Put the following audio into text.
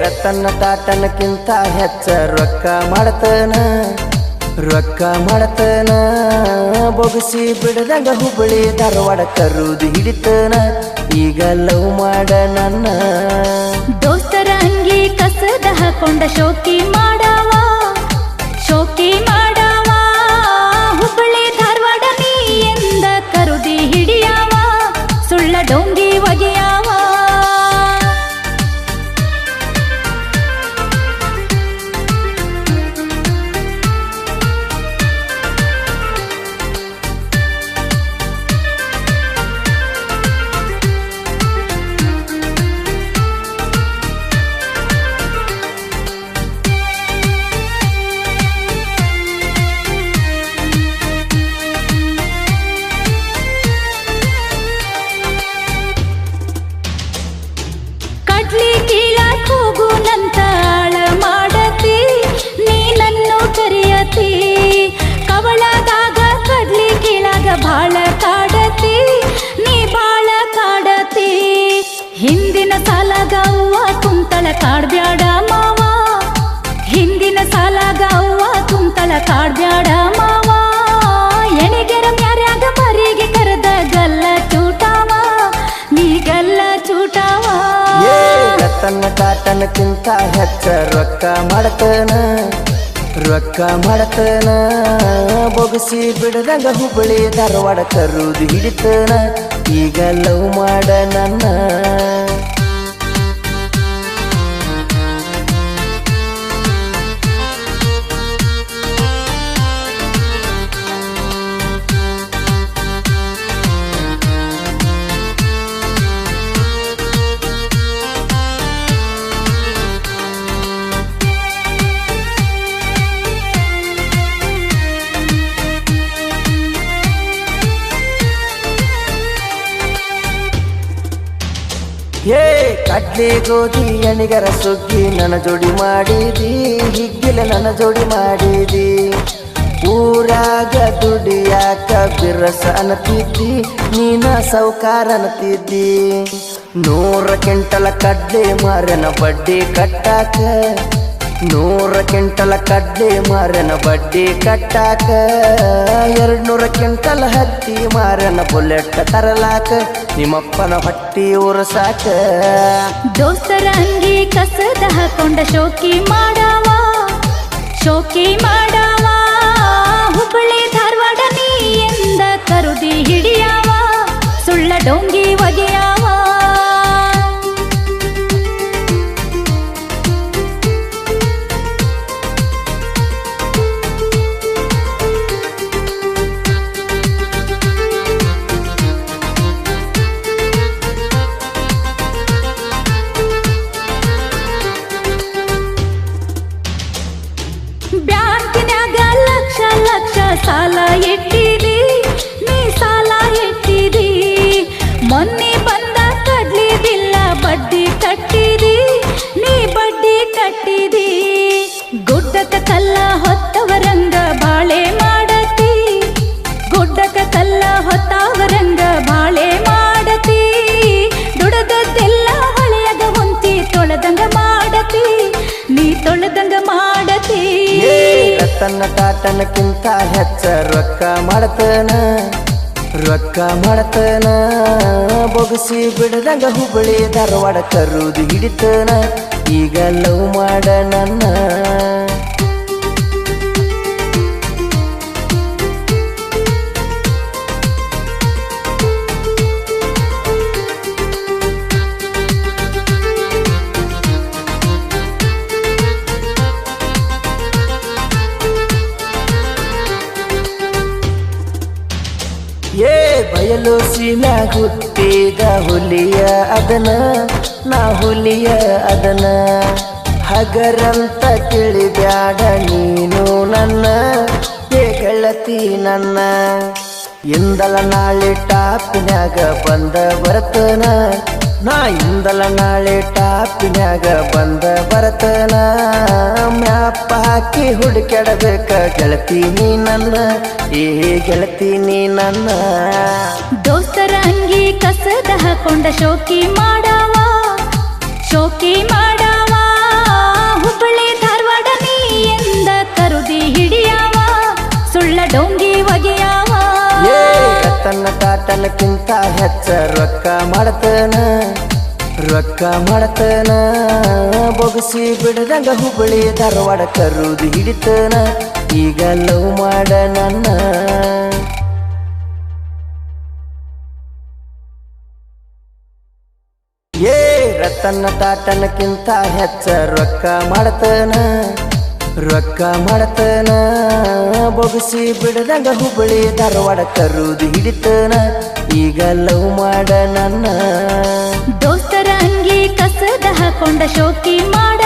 ರತನ ಟಾಟನಕ್ಕಿಂತ ಹೆಚ್ಚ ರೊಕ್ಕ ಮಾಡ್ತಾನ ರೊಕ್ಕ ಮಾಡ್ತಾನ. ಬೊಗಸಿ ಬಿಡದಂಗ ಹುಬ್ಬಳ್ಳಿ ಧಾರವಾಡ ಕರುದು ಹಿಡಿತನ, ಈಗ ಲವ್ ಮಾಡ ನನ್ನ. ದೋಸ್ತರ ಅಂಗಿ ಕಸದ ಹಾಕೊಂಡ ಶೋಕಿ ಮಾಡವ ಬಾಳ ಕಾಡತಿ ನೀ ಬಾಳ ಕಾಡತಿ ಹಿಂದಿನ ಸಾಲ ಅವ್ವ ಕುಂತಳ ಕಾಡ್ಬ್ಯಾಡ ಮಾವ. ಹಿಂದಿನ ಸಾಲ ಅವ್ವ ಕುಂತಳ ಕಾಡ್ಬ್ಯಾಡ ಮಾವ. ಎಣಿಗೆರ ಮ್ಯಾರ್ಯಾಗ ಮರಿಗೆ ಕರೆದ ಗಲ್ಲ ಚೂಟಾವ ನೀ ಗಲ್ಲ ಚೂಟಾವ. ಏ ಕಾಟನ ಟಾಟನಕ್ಕಿಂತ ಹೆಚ್ಚ ರೊಕ್ಕ ಮಾಡ್ತನ. ರೊಕ್ಕ ಮಾಡತನ ಬೊಗಸಿ ಬಿಡದಂಗ ಹುಬ್ಬಳ್ಳಿ ಧಾರವಾಡ ಕರುದು ಹಿಡಿತನ. ಈಗ ಲವ್ ಮಾಡ ನನ್ನ ಕಡ್ಲಿ ಗೋಧಿ ಎಣಿಗರ ಸುಗ್ಗಿ ನನ್ನ ಜೋಡಿ ಮಾಡಿದಿ, ಹಿಗ್ಗಿಲ ನನ್ನ ಜೋಡಿ ಮಾಡಿದಿ. ಊರಾಗ ದುಡಿಯಾಕ ಬಿರಸ ಅನ್ನತಿದ್ದಿ, ನೀನ ಸೌಕಾರ ಅನ್ನತಿದ್ದಿ. ನೂರ ಕೆಂಟಲ ಕಡ್ಲೆ ಮಾರನ ಬಡ್ಡಿ ಕಟ್ಟಾಕ ನೂರ ಕ್ವಿಂಟಲ ಕಡ್ಡಿ ಮಾರನ ಬಡ್ಡಿ ಕಟ್ಟಾಕ ಎರಡು ನೂರ ಕ್ವಿಂಟಲ್ ಹತ್ತಿ ಮಾರನ ಬುಲೆಟ್ ತರಲಾಕ, ನಿಮ್ಮಪ್ಪನ ಹೊಟ್ಟಿ ಉರಸಾಕ. ದೋಸ್ತರ ಅಂಗಿ ಕಸದ ಹಾಕೊಂಡ ಶೋಕಿ ಮಾಡಾವ ಶೋಕಿ ಮಾಡಾವ. ಹುಬ್ಬಳ್ಳಿ ಧಾರವಾಡ ನೀ ಎಂದ ಕರುದಿ ಹಿಡಿಯಾವ, ಸುಳ್ಳ ಡೊಂಗಿ ರತನ ಟಾಟನಕ್ಕಿಂತ ಹೆಚ್ಚ ರೊಕ್ಕ ಮಾಡತನ ರೊಕ್ಕ ಮಾಡತನ. ಬೊಗಸಿ ಬಿಡದಂಗ ಹುಬ್ಬಳ್ಳಿ ಧಾರವಾಡ ಕರುದು ಹಿಡಿತನ. ಈಗ ಲವ್ ಮಾಡ ನನ್ನ ಬಯಲು ಹುಟ್ಟಿದ ಹುಲಿಯ ಅದನ, ನಾ ಹುಲಿಯ ಅದನ. ಹಗರಂತ ತಿಳಿಬ್ಯಾಡ ನೀನು ನನ್ನ, ಏ ನನ್ನ. ಇಂದಲ ನಾಳೆ ಟಾಪಿನ್ಯಾಗ ಬಂದ ಬರ್ತನ, ನಾ ಇಂದಲ ನಾಳೆ ಟಾಪಿನ್ಯಾಗ ಬಂದ ಬರತನ. ಮ್ಯಾಪ ಪಾಪ ಹಾಕಿ ಹುಡುಕ್ಯಾಡಬೇಕ. ಗೆಳತಿ ನೀ ನನ್ನ ಏ ಗೆಳತಿ ನೀ ನನ್ನ. ದೋಸ್ತರ ಅಂಗಿ ಕಸದ ಹಾಕೊಂಡ ಶೋಕಿ ಮಾಡವ ಶೋಕಿ ಮಾಡವ. ಹುಬ್ಬಳ್ಳಿ ಧಾರವಾಡ ನೀ ಎಂದ ಕರುದಿ ಹಿಡಿಯವ ಸುಳ್ಳ ಡೊಂಗಿ ಒಗೆಯವ. ತನ್ನ ಕಾಟನಕ್ಕಿಂತ ಹೆಚ್ಚ ರೊಕ್ಕ ಮಾಡ್ತಾನ. ರೊಕ್ಕ ಮಾಡತನ, ಬೊಗಸಿ ಬಿಡದಂಗ ಹುಬ್ಬಳ್ಳಿ ಧಾರವಾಡ ಕರುದು ಹಿಡಿತನ, ಈಗ ಲವ್ ಮಾಡ ನನ್ನ. ಏ ರತನ ಟಾಟನಕ್ಕಿಂತ ಹೆಚ್ಚ ರೊಕ್ಕ ಮಾಡತನ ರೊಕ್ಕ ಮಾಡತನ, ಬೊಗಸಿ ಬಿಡದಂಗ ಹುಬ್ಬಳ್ಳಿ ಧಾರವಾಡ ಕರುದು ಹಿಡಿತನ, ಈಗ ಲವ್ ಮಾಡ ನನ್ನ. ದೋಸ್ತರ ಅಂಗಿ ಕಸದ ಹಾಕೊಂಡ ಶೋಕಿ ಮಾಡ